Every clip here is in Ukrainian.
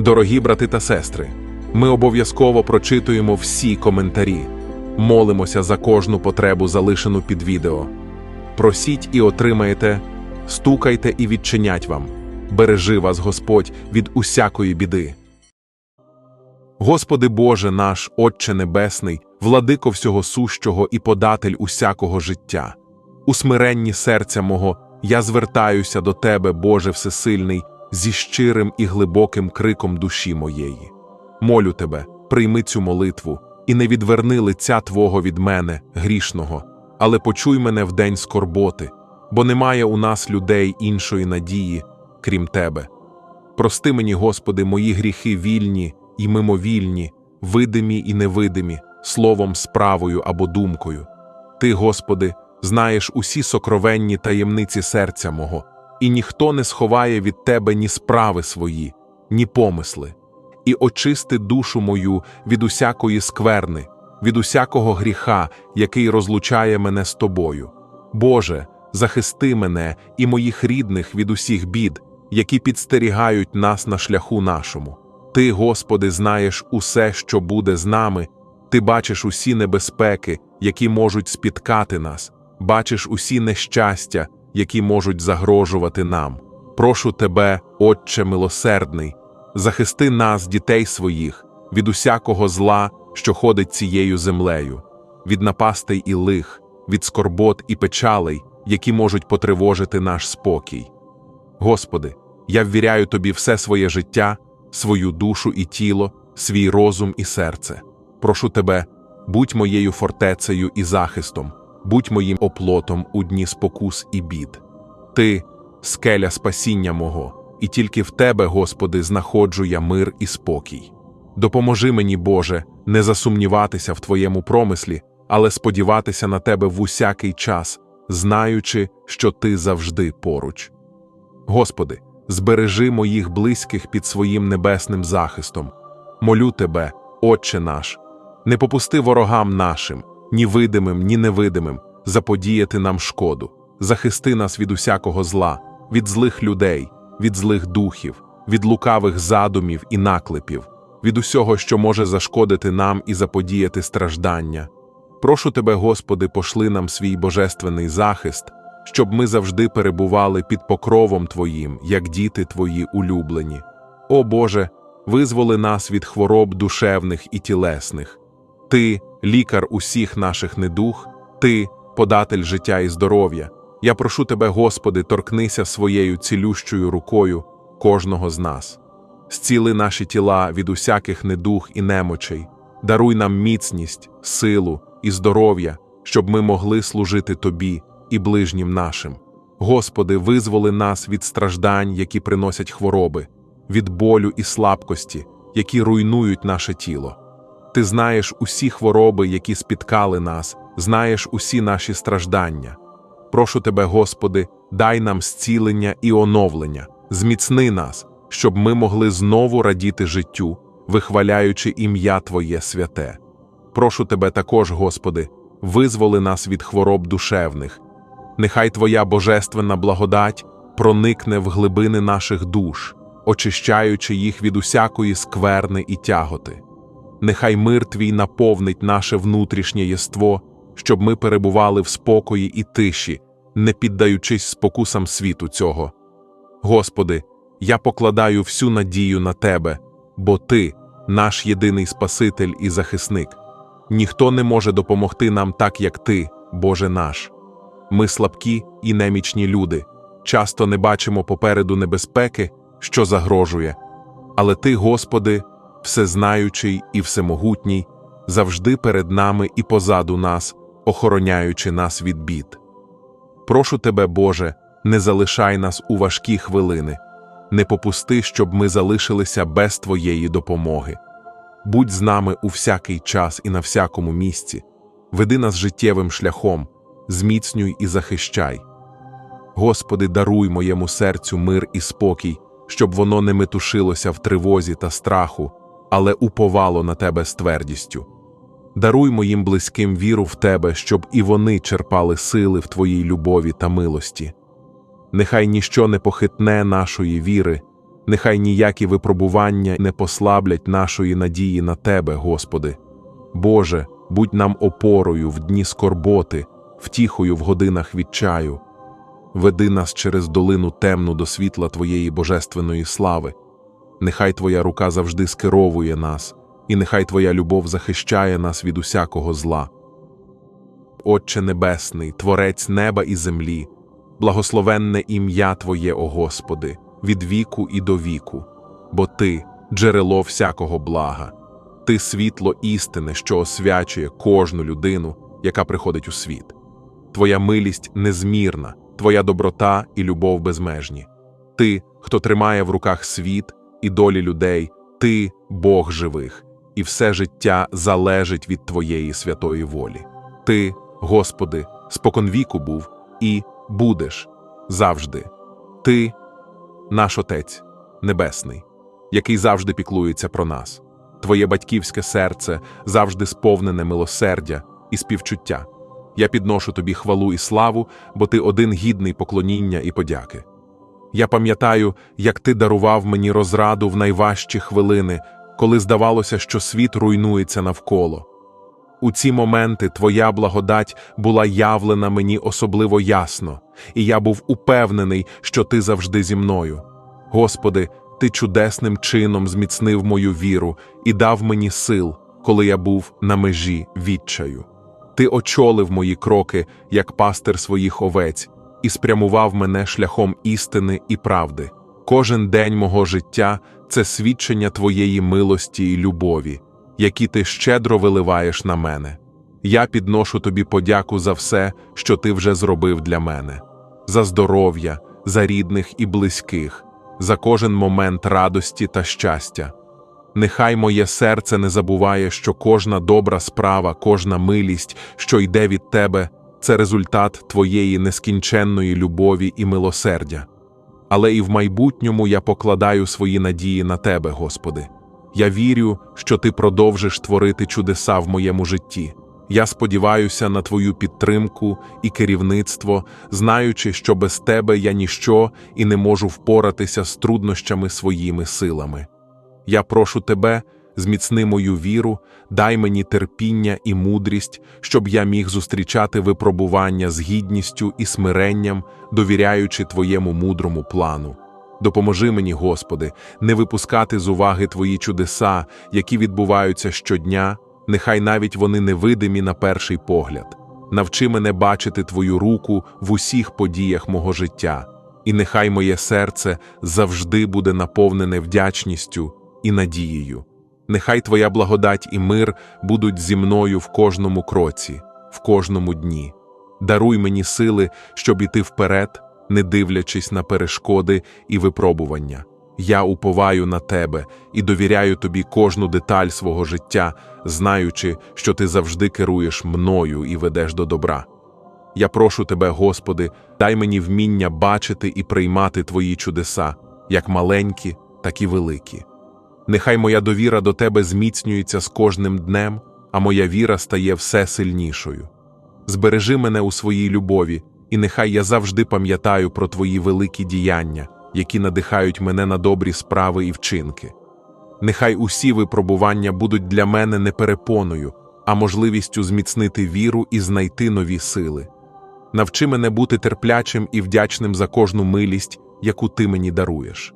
Дорогі брати та сестри, ми обов'язково прочитуємо всі коментарі, молимося за кожну потребу, залишену під відео. Просіть і отримаєте, стукайте і відчинять вам. Бережи вас Господь від усякої біди. Господи Боже наш, Отче Небесний, владико всього сущого і податель усякого життя. У смиренні серця мого я звертаюся до Тебе, Боже Всесильний, зі щирим і глибоким криком душі моєї. Молю Тебе, прийми цю молитву і не відверни лиця Твого від мене, грішного, але почуй мене в день скорботи, бо немає у нас людей іншої надії, крім Тебе. Прости мені, Господи, мої гріхи вільні і мимовільні, видимі і невидимі, словом, справою або думкою. Ти, Господи, знаєш усі сокровенні таємниці серця мого, і ніхто не сховає від Тебе ні справи свої, ні помисли, і очисти душу мою від усякої скверни, від усякого гріха, який розлучає мене з Тобою. Боже, захисти мене і моїх рідних від усіх бід, які підстерігають нас на шляху нашому. Ти, Господи, знаєш усе, що буде з нами, Ти бачиш усі небезпеки, які можуть спіткати нас, бачиш усі нещастя, які можуть загрожувати нам. Прошу Тебе, Отче милосердний, захисти нас, дітей своїх, від усякого зла, що ходить цією землею, від напастей і лих, від скорбот і печалей, які можуть потривожити наш спокій. Господи, я ввіряю Тобі все своє життя, свою душу і тіло, свій розум і серце. Прошу Тебе, будь моєю фортецею і захистом, будь моїм оплотом у дні спокус і бід. Ти скеля спасіння мого, і тільки в Тебе, Господи, знаходжу я мир і спокій. Допоможи мені, Боже, не засумніватися в Твоєму промислі, але сподіватися на Тебе в усякий час, знаючи, що Ти завжди поруч. Господи, збережи моїх близьких під своїм небесним захистом. Молю Тебе, Отче наш, не попусти ворогам нашим, ні видимим, ні невидимим, заподіяти нам шкоду, захисти нас від усякого зла, від злих людей, від злих духів, від лукавих задумів і наклепів, від усього, що може зашкодити нам і заподіяти страждання. Прошу Тебе, Господи, пошли нам свій божественний захист, щоб ми завжди перебували під покровом Твоїм, як діти Твої улюблені. О Боже, визволи нас від хвороб душевних і тілесних. Ти, лікар усіх наших недух, Ти, податель життя і здоров'я. Я прошу Тебе, Господи, торкнися своєю цілющою рукою кожного з нас. Зціли наші тіла від усяких недух і немочей, даруй нам міцність, силу і здоров'я, щоб ми могли служити Тобі і ближнім нашим. Господи, визволи нас від страждань, які приносять хвороби, від болю і слабкості, які руйнують наше тіло. Ти знаєш усі хвороби, які спіткали нас, знаєш усі наші страждання. Прошу Тебе, Господи, дай нам зцілення і оновлення, зміцни нас, щоб ми могли знову радіти життю, вихваляючи ім'я Твоє святе. Прошу Тебе також, Господи, визволи нас від хвороб душевних. Нехай Твоя божественна благодать проникне в глибини наших душ, очищаючи їх від усякої скверни і тяготи. Нехай мир Твій наповнить наше внутрішнє єство, щоб ми перебували в спокої і тиші, не піддаючись спокусам світу цього. Господи, я покладаю всю надію на Тебе, бо Ти наш єдиний Спаситель і захисник. Ніхто не може допомогти нам так, як Ти, Боже наш. Ми слабкі і немічні люди, часто не бачимо попереду небезпеки, що загрожує. Але Ти, Господи, всезнаючий і всемогутній, завжди перед нами і позаду нас, охороняючи нас від бід. Прошу Тебе, Боже, не залишай нас у важкі хвилини, не попусти, щоб ми залишилися без Твоєї допомоги. Будь з нами у всякий час і на всякому місці, веди нас життєвим шляхом, зміцнюй і захищай. Господи, даруй моєму серцю мир і спокій, щоб воно не метушилося в тривозі та страху, але уповало на Тебе з твердістю. Даруй моїм близьким віру в Тебе, щоб і вони черпали сили в Твоїй любові та милості. Нехай ніщо не похитне нашої віри, Нехай ніякі випробування не послаблять нашої надії на Тебе, Господи. Боже, будь нам опорою в дні скорботи, втіхою в годинах відчаю. Веди нас через долину темну до світла Твоєї божественної слави. Нехай Твоя рука завжди скеровує нас, і нехай Твоя любов захищає нас від усякого зла. Отче Небесний, Творець неба і землі, благословенне ім'я Твоє, о Господи, від віку і до віку, бо Ти джерело всякого блага, Ти світло істини, що освячує кожну людину, яка приходить у світ. Твоя милість незмірна, Твоя доброта і любов безмежні. Ти, хто тримає в руках світ і долі людей, Ти Бог живих, і все життя залежить від Твоєї святої волі. Ти, Господи, споконвіку був і будеш завжди. Ти, наш Отець Небесний, який завжди піклується про нас. Твоє батьківське серце завжди сповнене милосердя і співчуття. Я підношу тобі хвалу і славу, бо ти один гідний поклоніння і подяки. Я пам'ятаю, як ти дарував мені розраду в найважчі хвилини, коли здавалося, що світ руйнується навколо. У ці моменти твоя благодать була явлена мені особливо ясно, і я був упевнений, що ти завжди зі мною. Господи, ти чудесним чином зміцнив мою віру і дав мені сил, коли я був на межі відчаю. Ти очолив мої кроки, як пастир своїх овець, і спрямував мене шляхом істини і правди. Кожен день мого життя це свідчення твоєї милості і любові, які ти щедро виливаєш на мене. Я підношу тобі подяку за все, що ти вже зробив для мене, за здоров'я, за рідних і близьких, за кожен момент радості та щастя. Нехай моє серце не забуває, що кожна добра справа, кожна милість, що йде від тебе, це результат твоєї нескінченної любові і милосердя. Але і в майбутньому я покладаю свої надії на тебе, Господи. Я вірю, що ти продовжиш творити чудеса в моєму житті. Я сподіваюся на твою підтримку і керівництво, знаючи, що без тебе я ніщо і не можу впоратися з труднощами своїми силами. Я прошу тебе, зміцни мою віру, дай мені терпіння і мудрість, щоб я міг зустрічати випробування з гідністю і смиренням, довіряючи твоєму мудрому плану. Допоможи мені, Господи, не випускати з уваги Твої чудеса, які відбуваються щодня, нехай навіть вони невидимі на перший погляд. Навчи мене бачити Твою руку в усіх подіях мого життя, і нехай моє серце завжди буде наповнене вдячністю і надією. Нехай Твоя благодать і мир будуть зі мною в кожному кроці, в кожному дні. Даруй мені сили, щоб іти вперед, не дивлячись на перешкоди і випробування. Я уповаю на тебе і довіряю тобі кожну деталь свого життя, знаючи, що ти завжди керуєш мною і ведеш до добра. Я прошу тебе, Господи, дай мені вміння бачити і приймати Твої чудеса, як маленькі, так і великі. Нехай моя довіра до тебе зміцнюється з кожним днем, а моя віра стає все сильнішою. Збережи мене у своїй любові, і нехай я завжди пам'ятаю про твої великі діяння, які надихають мене на добрі справи і вчинки. Нехай усі випробування будуть для мене не перепоною, а можливістю зміцнити віру і знайти нові сили. Навчи мене бути терплячим і вдячним за кожну милість, яку ти мені даруєш.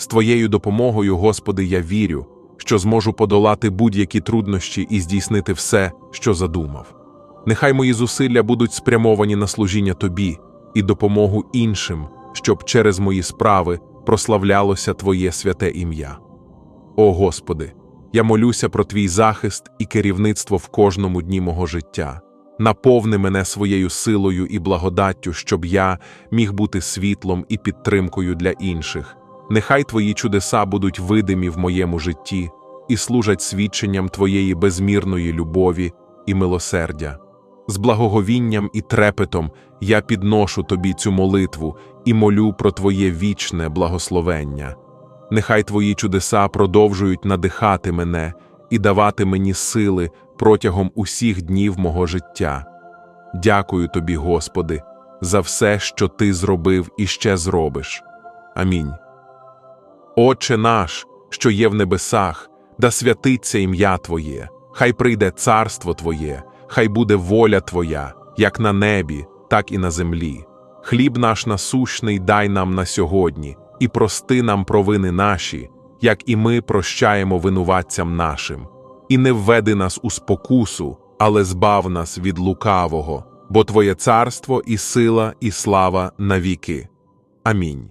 З Твоєю допомогою, Господи, я вірю, що зможу подолати будь-які труднощі і здійснити все, що задумав. Нехай мої зусилля будуть спрямовані на служіння Тобі і допомогу іншим, щоб через мої справи прославлялося Твоє святе ім'я. О Господи, я молюся про Твій захист і керівництво в кожному дні мого життя. Наповни мене своєю силою і благодаттю, щоб я міг бути світлом і підтримкою для інших. Нехай Твої чудеса будуть видимі в моєму житті і служать свідченням Твоєї безмірної любові і милосердя. З благоговінням і трепетом я підношу Тобі цю молитву і молю про Твоє вічне благословення. Нехай Твої чудеса продовжують надихати мене і давати мені сили протягом усіх днів мого життя. Дякую Тобі, Господи, за все, що Ти зробив і ще зробиш. Амінь. Отче наш, що є в небесах, да святиться ім'я Твоє, хай прийде царство Твоє, хай буде воля Твоя, як на небі, так і на землі. Хліб наш насущний дай нам на сьогодні, і прости нам провини наші, як і ми прощаємо винуватцям нашим. І не введи нас у спокусу, але збав нас від лукавого, бо Твоє царство і сила, і слава навіки. Амінь.